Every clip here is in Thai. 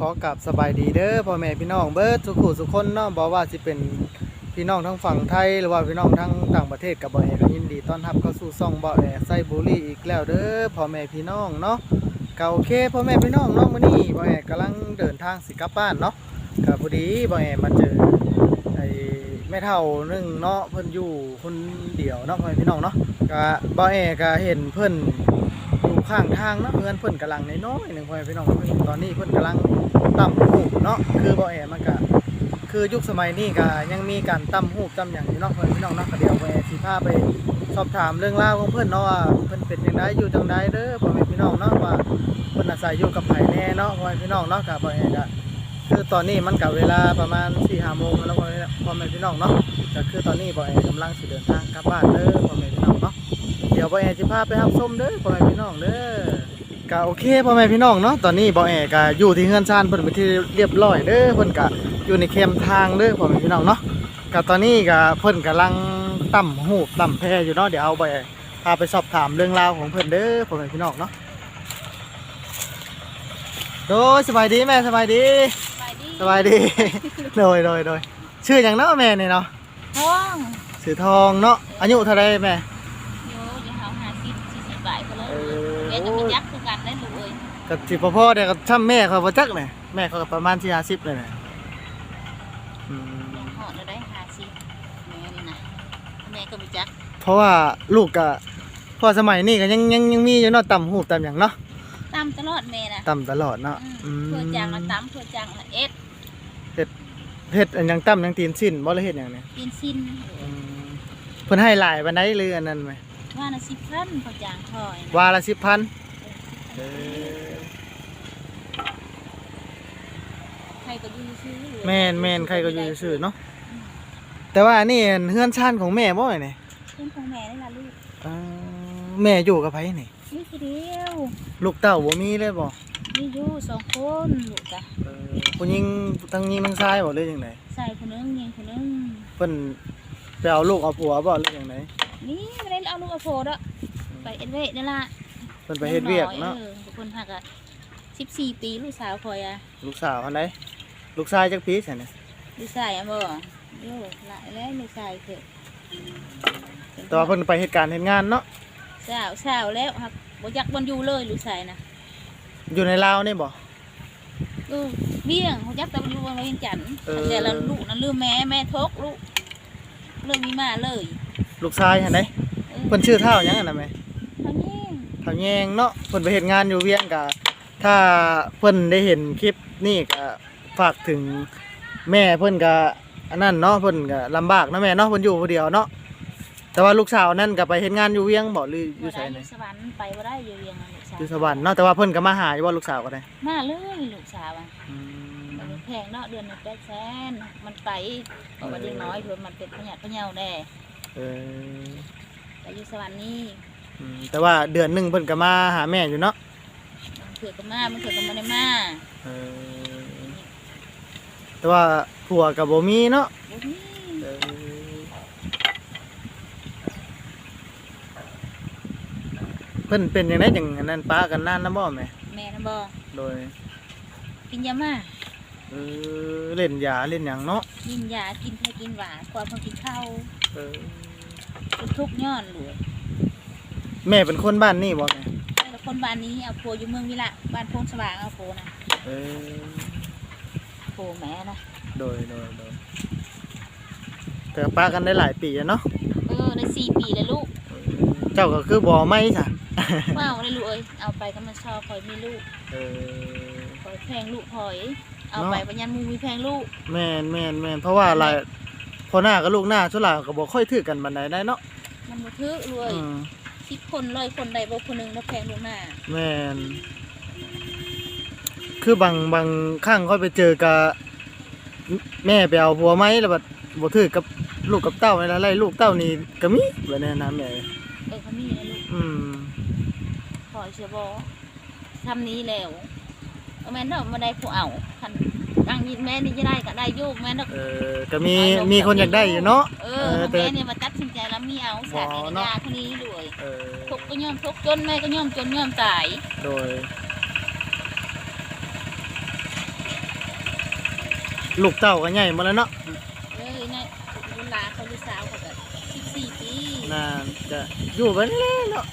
ขอกราบสบายดีเด้อพ่อแม่พี่น้องเบิดทุกผู้ทุกคนเนาะบ่ว่าสิเป็นพี่น้องทั้งฝั่งไทยหรือว่าพี่น้องทั้งต่างประเทศกับบ่แอก็ยินดีต้อนรับเข้าสู่ช่องบ่แอไซบุรีอีกแล้วเด้อพ่อแม่พี่น้องเนาะก็โอเคพ่อแม่พี่น้องเนาะมื้อนี้บ่แอกำลังเดินทางสิกลับบ้านเนาะก็พอดีบ่แอมาเจอไอ้แม่เฒ่าหนึงเนาะเพิ่นอยู่คนเดียวเนาะพ่อแม่พี่น้องเนาะก็บ่แอก็เห็นเพิ่นอยู่ ข้างทางเนาะเพื่อนเพิ่นกำลังน้อยหนึ่งพ่อแม่พี่น้องตอนนี้เพิ่นกำลังตั้มหูเนาะคือบ่แอมันก็คือยุคสมัยนี้ก็ยังมีการตั้มหูตั้มหยังอยู่เนาะพ่อแม่พี่น้องเนาะก็เดี๋ยวบ่แอสิพาไปสอบถามเรื่องราวของเพิ่นเนาะว่าเพิ่นเป็นจังไดอยู่จังไดเด้อพ่อแม่พี่น้องเนาะว่าเพิ่นอาศัยอยู่กับไผแน่เนาะพ่อแม่พี่น้องเนาะก็บ่แอก็คือตอนนี้มันก็เวลาประมาณ4-5โมงแล้วพ่อแม่พ่อแม่พี่น้องเนาะก็คือตอนนี้บ่แอกำลังสิเดินทางกลับบ้านเด้อพ่อแม่พี่น้องเนาะ เดี๋ยวบอแอจะพาไปรับชมเด้อพ่อแม่พี่น้องเด้อก็โอเคพ่อแม่พี่น้องเนาะตอนนี้บอแอก็อยู่ที่เฮือนชานเพิ่นไปนที่เรียบร้อยเด้อเพิ่นก็อยู่ในแคมป์ทางเด้อพ่อแม่พี่น้องเนาะก็ตอนนี้ก็เพิ่นกำลังตั้มหูปตั้มแพอยู่เนาะเดี๋ยวเอาไปพาไปสอบถามเรื่องราวของเพิ่นเด้อพ่อแม่พี่น้องเนาะโดยสบายดีแม่สบายดีไปดิสบายดี โดยโดยโดยชื่อหยังเนาะแม่นี่เนาะท้องชื่อทองเนาะอายุเท่าไรแม่ กับสิพ่อพ่อเด็กกับช่ำแม่เขาบ่จักเลยแม่เขาก็ประมาณสี่ห้าสิบเลยนะอืมยังหอดเราได้หาสิบแม่นี่นะแม่ก็ไปจักเพราะว่าลูกก็พอสมัยนี้ก็ยังยังยังมีอยู่เนาะต่ำหูต่ำอย่างเนาะตามตลอดแม่นะต่ำตลอดเนาะอืมเพื่อจางละตามเพื่อจางละเอ็ดเฮ็ดอันยังต่ำยังตีนสิ้นบ่เลยเฮ็ดหยังเนี่ยกินสิ้นอืมเพิ่นให้หลายปานใดหรืออันนั้นไหมว่านะสิบพันเพื่อจางถอยนะ วาละสิบพันใค รก็อยืนซื้อแม่นแม่นใครก็อยู่ซื่อๆเนาะแต่ว่าอันนี่เฮือนชานของแม่บ่เนี่ยเพื่อนของแม่นี่ล่ะลูกอ่าแม่อยู่กับไผนี่นี่คือเดียวลูกเต้าบ่มีเลยบ่มีอยู่สองคนลูกอะเออผู้หญิงทั้งหญิงทั้งชายบ่เลยจังไดใส่คนนึงยิงคนนึงเพิ่นไปเอาลูกเอาผัวบ่หรือยังไงนี่ไม่ได้เอาลูกเอาโพดอะไปเอ็นเวทนี่ล่ะเพิ่นไปเฮ็ดเวียกเนาะออทุกคนหักอะสิบสี่ปีลูกสาวคอยอะลูกสาวอันใด ลูกชายจักปีซั่นน่ะลูกชายอะบ่โย่หลายแล้วลูกชายเถอะแต่ว่าเพิ่นไปเฮ็ดการเฮ็ดงานเนาะสาวสาวแล้วครับบ่อยากบนอยู่เลยลูกชายนะอยู่ในลาวนี่บ่เออเบี้ยงเขาจักแต่บ่อยู่บนเวียงจันทน์เออแต่ละลูกนั้นลืมแม่แม่ทกลูกเรื่องมีมาเลย ลูกชายอันใดเออเพิ่นชื่อเท่าหยังอันน่ะแม่เขาแย่งเท่าแยงเนาะเพิ่นไปเฮ็ดงานอยู่เวียงก็ถ้าเพิ่นได้เห็นคลิปนี่ก็ ฝากถึงแม่เพิ่นก็อันนั้นเนาะเพิ่นก็ลำบากเนาะแม่เนาะเพิ่นอยู่ผู้เดียวเนาะแต่ว่าลูกสาวนั่นก็ไปเฮ็ดงานอยู่เวียงบ่หรือออยู่ไสได้อนี่ยู่สวรรค์ไปบ่ได้อยู่เวียงอะลูกสาวอยู่สวรรค์เนาะแต่ว่าเพิ่นก็มาหาอยู่ว่าลูกสาวก็ได้มาเลยลูกสาวอะอืมมันแพงเนาะเดือนหนึงแปดแสนมันไปบอกว่าเด็กน้อยเพิ่นมันเป็นพญาพญาแน่เออแต่อยู่สวรรค์นี่อืมแต่ว่าเดือนหนึ่งเพิ่นก็มาหาแม่อยู่เนาะมันเถื่อก็มามันเถื่อก็มาได้มาเออ แต่ว่าผัวกับบ่มีเนาะบ่มีเออเพิ่นเป็นจังไดจังอันนั้นป้ากันนานนะบ่แม่แม่นะบ่โดยกินยามาเออเล่นยาเล่นหยังเนาะกินยากินไทยกินหวานกว่าพอกินข้าวเออเป็นทุกข์ย้อนหลวยแม่เป็นคนบ้านนี่บ่แม่แต่คนบ้านนี้เอาโพอยู่เมืองวิละบ้านโพนสว่างเอาโพนะเออ โพแม่นะโดยโดยโดยแต่ป้ากันได้หลายปีแล้วเนาะเออได้สี่ปีแล้วลูกเจ้าก็คือบ่ไม่จ้ะว้าวได้ลูกเอ้ยเอาไปก็มันชอบคอยมีลูกเออคอยแพงลูกคอย เอาเนาะไปปัญญามูมีแพงลูกแม่นแม่นแม่นเพราะว่าหลายพอหน้ากับลูกหน้าชุดหลาก็บ่ค่อยถือกันบันไดได้เนาะมันบ่ทึกเลยอืมสิบคนร้อยคนใดบ่คนหนึงแล้วแพงลูกหน้าแม่น คือบางบางครั้งค่อยไปเจอกับแม่ไปเอาผัวไหมแล้วบัดบ่ถือกับลูกกับเต้านี่ละไล่ลูกเต้านี่ก็มีแบบนี้นะแม่เออเขามีนะลูกอืมคอยเสียบอทำนี้แล้วเอาแม่นเนาะมาได้ผู้เอาคันตั้งยินแม่นี่จะได้ก็ได้อยุกแม่นเนาะเออก็มีมีคนอยากได้อยู่เนาะเอเอออแต่แม่เนี่ยมาตัดสินใจแล้วมีเอาสามีบ่เนาะยาคนนี้ด้วยเออทุกข์ก็ย่อมทุกข์จนแม่ก็ย่อมจนย่อมตายโดย ลูกเต้าก็ใหญ่หมดแล้วเนาะเอ้ยนายลูกหลานเขาลูกสาวเขาแบบ14ปีน่าจะอยู่กันแล้วเนาะ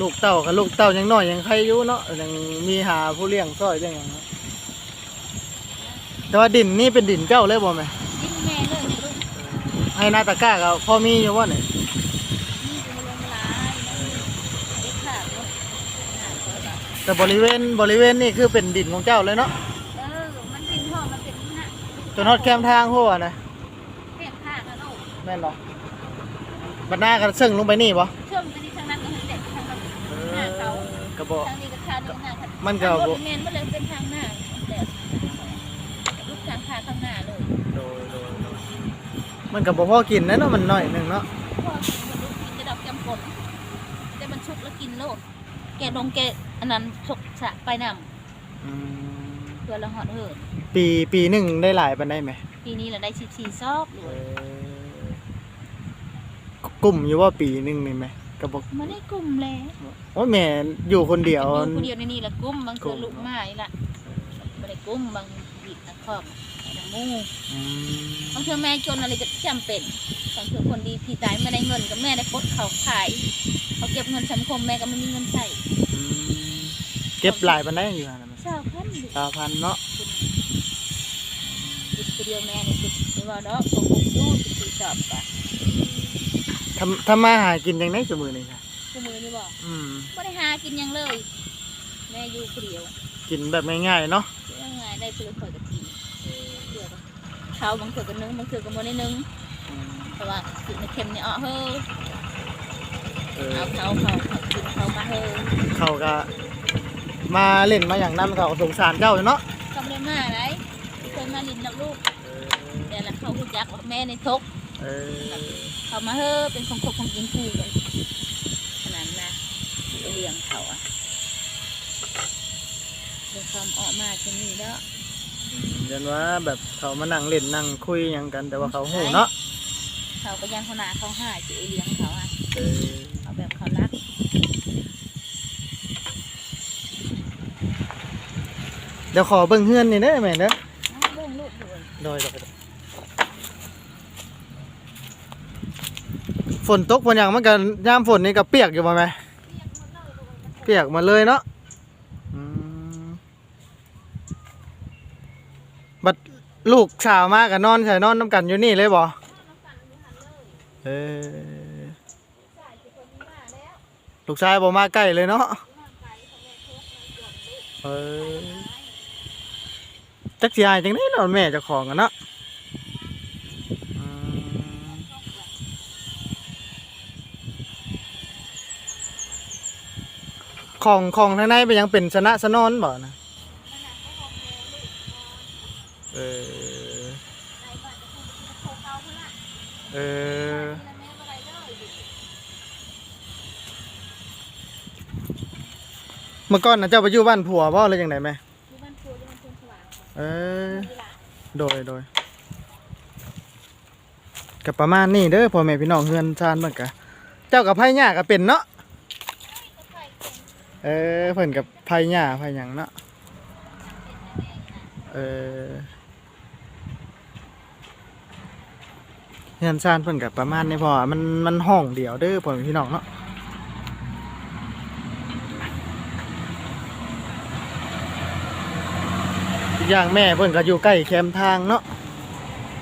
ลูกเต้ากับลูกเต้ายังน้อยยังใครอยู่เนาะยังมีหาผู้เลี้ยงซอยเลี้ยงหยังเนาะแต่ว่าดินนี่เป็นดินเจ้าเลยบ่แม่กินแม่เลยเนี่ยลูกให้หนาตะกร้าก็พอมีอยู่ว่าเนี่ยนี่จะมาลงหลายเด็กขาดเนาะหาตัวแบบแต่บริเวณบริเวณนี่คือเป็นดินของเจ้าเลยเนาะ จนฮอดแคมทางหัวนะแค่ข้างกันลูกแม่นบ่บัดหน้ากันซึ่งลงไปนี่บ่เชื่อมไปที่ทางนั้นก็เห็นเด็กทางนั้นหน้าเขากระบอก ทางนี้ก็ทางนี้หน้าเขามันก็ทางรบ่ถแมนมันเลยเป็นทางหน้าแต่ลูกทางขาข้างหน้าเลยโดยโดยโดยมันก็บ่พอกินนะเนาะมันน้อยหนึงเนาะพ่อกินลูกกินจะดอกจำปนแต่มันชุกแล้วกินโลดแกลงแกอันนั้นชกสะไปนำ อืมเพื่อละหอดเหินปีปีหนึงได้หลายปานใดไหมปีนี้เราได้สิบสี่ซอบเลเอยอกลุ่มอยู่ว่าปีหนึงนี่ไหมก็บอกมาได้กลุ่มแล้วโอ้ยแม่อยู่คนเดียวอยู่คนเดียวในนี่ละกลุ่มบางกลุ่เคือมลูกไม้ละไม่ได้กลุ่มบางบิดตะคอกไอ้น้ำมูกอืมบางเธอแม่จนอะไรจะจำเป็นบางเธอคนดีพี่ตายไม่ได้เงินกับแม่ได้ปลดเขาขายเขาเก็บเงินสังคมแม่ก็ไม่มีเงินใส่อืม เก็บหลายปานใดอยู่หั่นน่ะแม่เศร้าพันดิสาวพันเนาะบิดคนเดียวแม่นี่คือไม่ว่าดอกผมผมดูสิบสี่สอบปะทำทำมาหากินจังได๋ซุมื้อนี้ค่ะชั่วมือนี่บอกอืมไม่ได้หากินหยังเลย แม่อยู่คนเดียวกินแบบง่ายๆเนาะเรื่องไงได้เพื่อข่อยกับทีเพื่อเขาบางเถื่อกันนึงบางเถื่อกันโมได้นึงอืมแต่ว่าสิในเค็มเนี่ยอ๋อเฮ้อเออเอาเขาเขาเขากินเขามาเฮ้อ เขาก็ มาเล่นมาอย่างนั้นเขาก็สงสารเจ้าอยู่เนาะก็ไม่ได้มาไหนเคยมาลินนักลูก แต่ละเขาคือจักว่าแม่ในทกเออเขามาเฮ้อเป็นของคบของกินคู่เลยขนาดนะเลี้ยงเขาอะเดี๋ยวความออกมาจะนี่แล้วยันว่าแบบเขามานั่งเล่นนั่งคุยหยังกันแต่ว่าเขาหูเนาะเขาก็ยังเขาหนาเขาหาจะเลี้ยงเขาอะ เออ เอาแบบเขารัก เดี๋ยวขอเบิ่งเฮือนนี่เด้อแม่เด้อเอาเรื่องลูกด้วยโดยโดยฝนตกฝนหยังมันก็ยามฝนนี่ก็เปียกอยู่บ่แม่เปียกหมาเลยเนาะอืมบัดลูกสาวมาก็นอนใส่นอนน้ำกันอยู่นี่เลยบ่เออลูกชายบ่มาใกล้เลยเนาะเออ จักสิอายจังได๋เนาะแม่เจ้าของกันเนาะของของทางในเป็นยังเป็นชนะสนอนบ่นะเออเออเมื่อก่อนนะเจ้าไปอยู่บ้านผัวบ่หรือจังไดแม่ เออ โดยโดยกับประมาณนี้เด้อพ่อแม่พี่น้องเฮือนชานเบิ่งกะเจ้ากับไผหญ้าก็เป็นเนาะเออเพิ่นกับไผหญ้าไผหยังเนาะเออเฮือนชานเพิ่นกับประมาณนี้พอมันมันห้องเดียวเด้อพ่อแม่พี่น้องเนาะ อีกอย่างแม่เพิ่นก็อยู่ใกล้แคมป์ทางเนาะ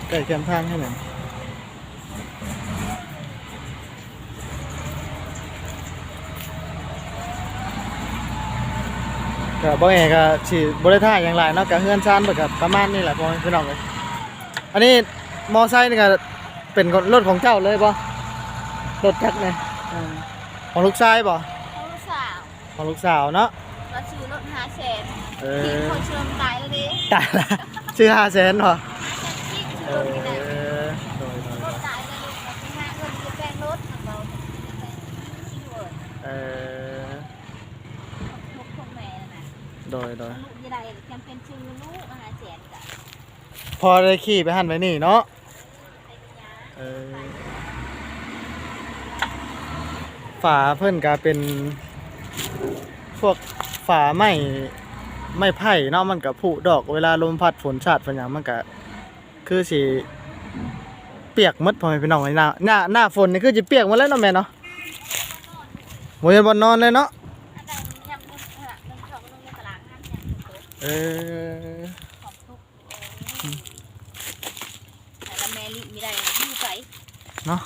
ใกล้แคมป์ทางแค่นั้นก็บ่แอก็สิบ่ได้ท่าอย่างไรเนาะก็เฮือนชานเบิดก็ประมาณนี้แหละพ่อแม่พี่น้องเอ้ยอันนี้มอไซค์นี่ก็เป็นรถของเจ้าเลยบ่รถจักรเนี่ยอ่าของลูกชายบ่เขาลูกสาวของลูกสาวเนาะ เราซื้อรถหาแสน เอที่อคนเชื่อมตายแล้วดิตายละชื่อ5แสนบ่ที่เอซื้อรถที่ไหนอโดยโดยรถตายแล้วลูกเราไปหาเงินจะแปลงรถของเราที่เวิร์ดเออลูกของแม่น่ะโดยโดยลูกยี่ใดจำเป็นชื่อลูกอาหาแสนกับพอได้ขี่ไปหันไปนี่เนาะไอ้ปัญญาเออฝาเพิ่นก็เป็น พวกฝาไม้ ไม้ไผ่เนาะมันก็ผุดอกเวลาลมพัดฝนชาดฝนหยังมันก็คือสิเปียกหมดพ่อแม่พี่น้องในหน้าหน้าหน้าฝนนี่คือสิเปียกหมดแล้วเนาะแม่เนาะบ่เห็นบ่นอนเลยเนาะอันนั้นยำนุ่มเออนุ่มเขาก็นุ่มในตลาดห้ามยำนุ่มเออของทุกแต่ละแม่ลิไม่ได้อยู่ไปเนาะ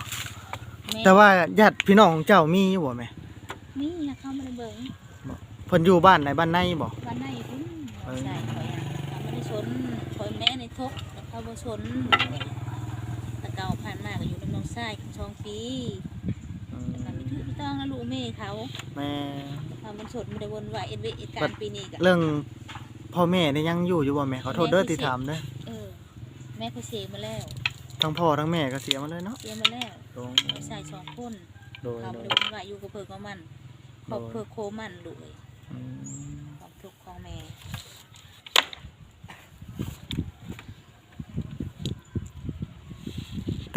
แม่แต่ว่าญาติพี่น้องของเจ้ามีอยู่บ่แม่นี่นะเข้ามาในเบิง เพิ่นอยู่บ้านไหนบ้านในบ่วันไหนพุ่นเออใช่คอยอะเขาไม่ได้ชนคอยแม่ในทุกข์แต่เขาบ่ชนแต่เก่าผ่านมาก็อยู่ในเมืองทรายช่องปีอืแต่ก็มไม่ถือไม่ต้องนะลูกแม่เขาแม่เขามันสดไม่ได้วนวายเอ็นเวเหตุการณ์ปีนี้ก็เรื่องพ่อแม่นี่ยังอยู่อยู่บ่แม่ขอโทษเด้อที่ถามเด้อเออ แม่เขาเสียมาแล้วทั้งพ่อทั้งแม่ก็เสียมาเลยเนาะเสียมาแล้วโดยไม่ใช่สองคนโดยเขาโดไม่ยได้วนวายอยู่กับเพิกกับมันครอบเพิกโคมันด้วย อืม ความทุกข์ของแม่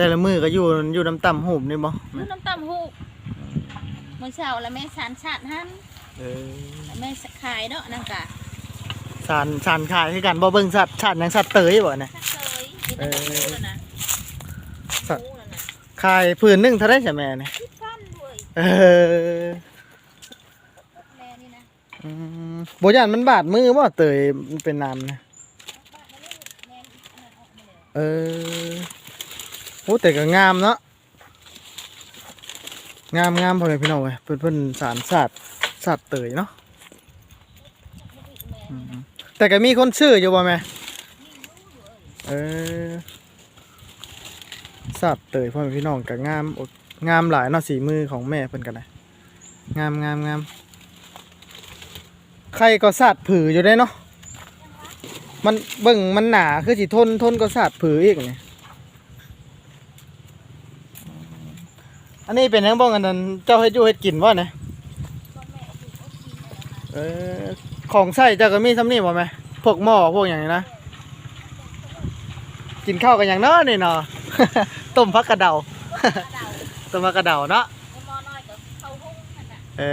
แต่ละมือก็อยู่อยู่น้ำต่ำหูบนี่บ่ลูกน้ำตำหูเมื่อเช้าแล้วแม่สารชาติหันเออแล้วแม่ขายเนาะนั่นกะสารสารขายคือกันบ่เบิ่งสัตว์ชาติหยังสัตว์เตยบ่เนี่ยถ้าเคยกินแต่หมูแล้วนะสัตว์หมูแล้วนะขายพื้นหนึงเท่าได้ใช่แม่เนี่ยคิดฟันด้วยเออแม่นี่นะอืมบ่ย่านมันบาดมือบ่เตยมันเป็นน้ำนะบ้านมาเลยแม่อันนั้นอ โอ้แต่ก็งามเนาะงามงามพ่อแม่พี่น้องเว้ยเพิ่นเพิ่นสารสัตว์สัตว์เตยเนาะแต่ก็มีคนซื้ออยู่บ่แม่เออสัตว์เตยพ่อแม่พี่น้องก็งามงามหลายเนาะสีมือของแม่เพิ่นกันนะงามงามงามใครก็สัตว์ผืออยู่ได้เนาะมันเบิ่งมันหนาคือสิทนทนก็สัตว์ผืออีกนี่อั นนี้เป็นหยังบ้องอันนั้นเจ้าเฮ็ดอยู่เฮ็ดกินบ่เนี่ยเอากินเออของใส่เจ้าก็มีซ้ำนี่บ่แม่พวกหม้อพวกอย่างนี้นะ กินข้าวกันอย่างนาะนี่เนาะ ต้มผักกระเดา ต้มผักกระเดาเนาะไอ้หมอน้อยกับเขาหุ้งนั่นน่ะเอ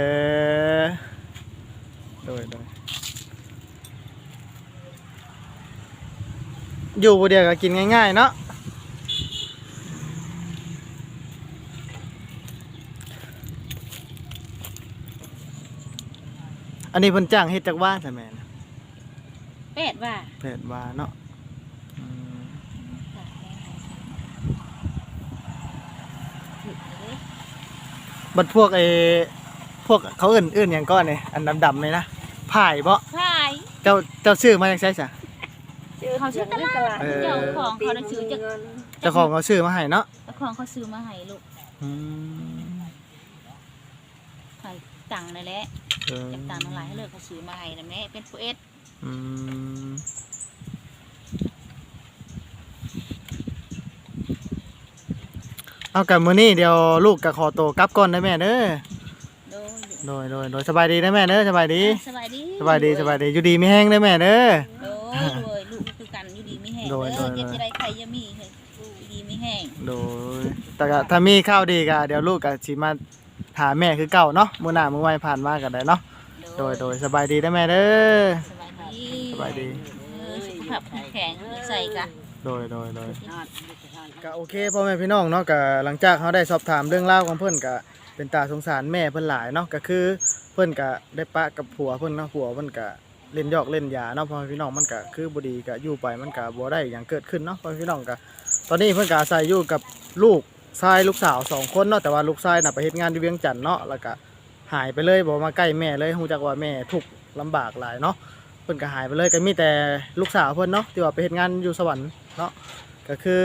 อโดยโดยอยู่บ่เดียวก็กินง่ายๆเนาะ อันนี้เพิ่นจ้างเฮ็ดจากว่านใช่ไหมนะเป็ดว่าเฮ็ดว่าเนาะอืมบัดพวกไอ้พวกเขาเอื่นเอื่นอย่างก้อนนี่อันดำๆเลยนะผายบ่พายเจ้าเจ้าซื้อมาจากไสซะเขาชื่อตลาดเออ เจ้าของเขาได้ซื้อจากเจ้าของเขาซื้อมาให้เนาะ เจ้าของเขาซื้อมาให้ลูกอืมให้ ตังค์นั่นแหละเออจากตังค์ทั้งหลายให้เลิกเขาซื้อมาให้นะแม่เป็นผู้เอ็ดอืมเอากันมื้อนี้เดี๋ยวลูกก็ขอตัวกลับก่อนได้แม่เด้อโดยโดยโดยโดยสบายดีนะแม่เด้อสบายดี สบายดีสบายดีสบายดีอยู่ดีมีแห้งเด้อแม่เด้อ โดยโดยลูกก็คือกันอยู่ดีไม่แห้งโดยเด้อโดยเจ็บจะได้ใครจะมีให้ลูกอยู่ดีไม่แห้งโดยแต่ก็ถ้ามีข้าวดีก็เดี๋ยวลูกก็สิมาหาแม่คือเก่าเนาะมื้อหน้ามื้อไว้ผ่านมาก็ได้เนาะโดยโดยสบายดีนะแม่เด้อ สบายดีสบายดี เออสุขภาพแข็งใส่กะโดยโดยโดยก็โอเคพ่อแม่พี่น้องเนาะก็หลังจากเขาได้สอบถามเรื่องราวของเพิ่นก็เป็นตาสงสารแม่เพิ่นหลายเนาะก็คือเพิ่นก็ได้ปะกับผัวเพิ่นเนาะผัวเพิ่นก็เล่นหยอกเล่นยาเนาะพ่อแม่พี่น้องมันก็คือบ่ดีก็อยู่ไปมันก็บ่ได้หยังเกิดขึ้นเนาะพ่อแม่พี่น้องก็ตอนนี้เพิ่นก็อาศัยอยู่กับลูก ชายลูกสาวสองคนเนาะแต่ว่าลูกชายน่ะไปเฮ็ดงานที่เวียงจันทน์เนาะแล้วก็หายไปเลยบ่มาใกล้แม่เลยฮู้จักว่าแม่ทุกข์ลำบากหลายเนาะเพิ่นก็หายไปเลยก็มีแต่ลูกสาวเพิ่นเนาะที่ว่าไปเฮ็ดงานอยู่สวรรค์เนาะก็คือ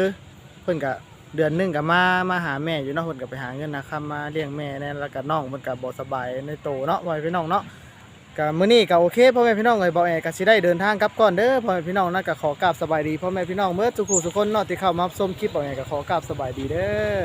เพิ่นก็เดือนหนึงก็มามาหาแม่อยู่เนาะเพิ่นก็ไปหาเงินนะครับมาเลี้ยงแม่แน่แล้วก็น้องเพิ่นก็บ่สบายในโตเนาะพ่อแม่พี่น้องเนาะ ก็มื้อนี้ก็โอเคพ่อแม่พี่น้องเอ้ยบ่แอก็สิได้เดินทางกลับก่อนเด้อพ่อแม่พี่น้องนะก็ขอกราบสบายดีพ่อแม่พี่น้องเมื่อทุกผู้ทุกคนเนาะที่เข้ามารับชมคลิปบ่แอก็ขอกราบสบายดีเด้อ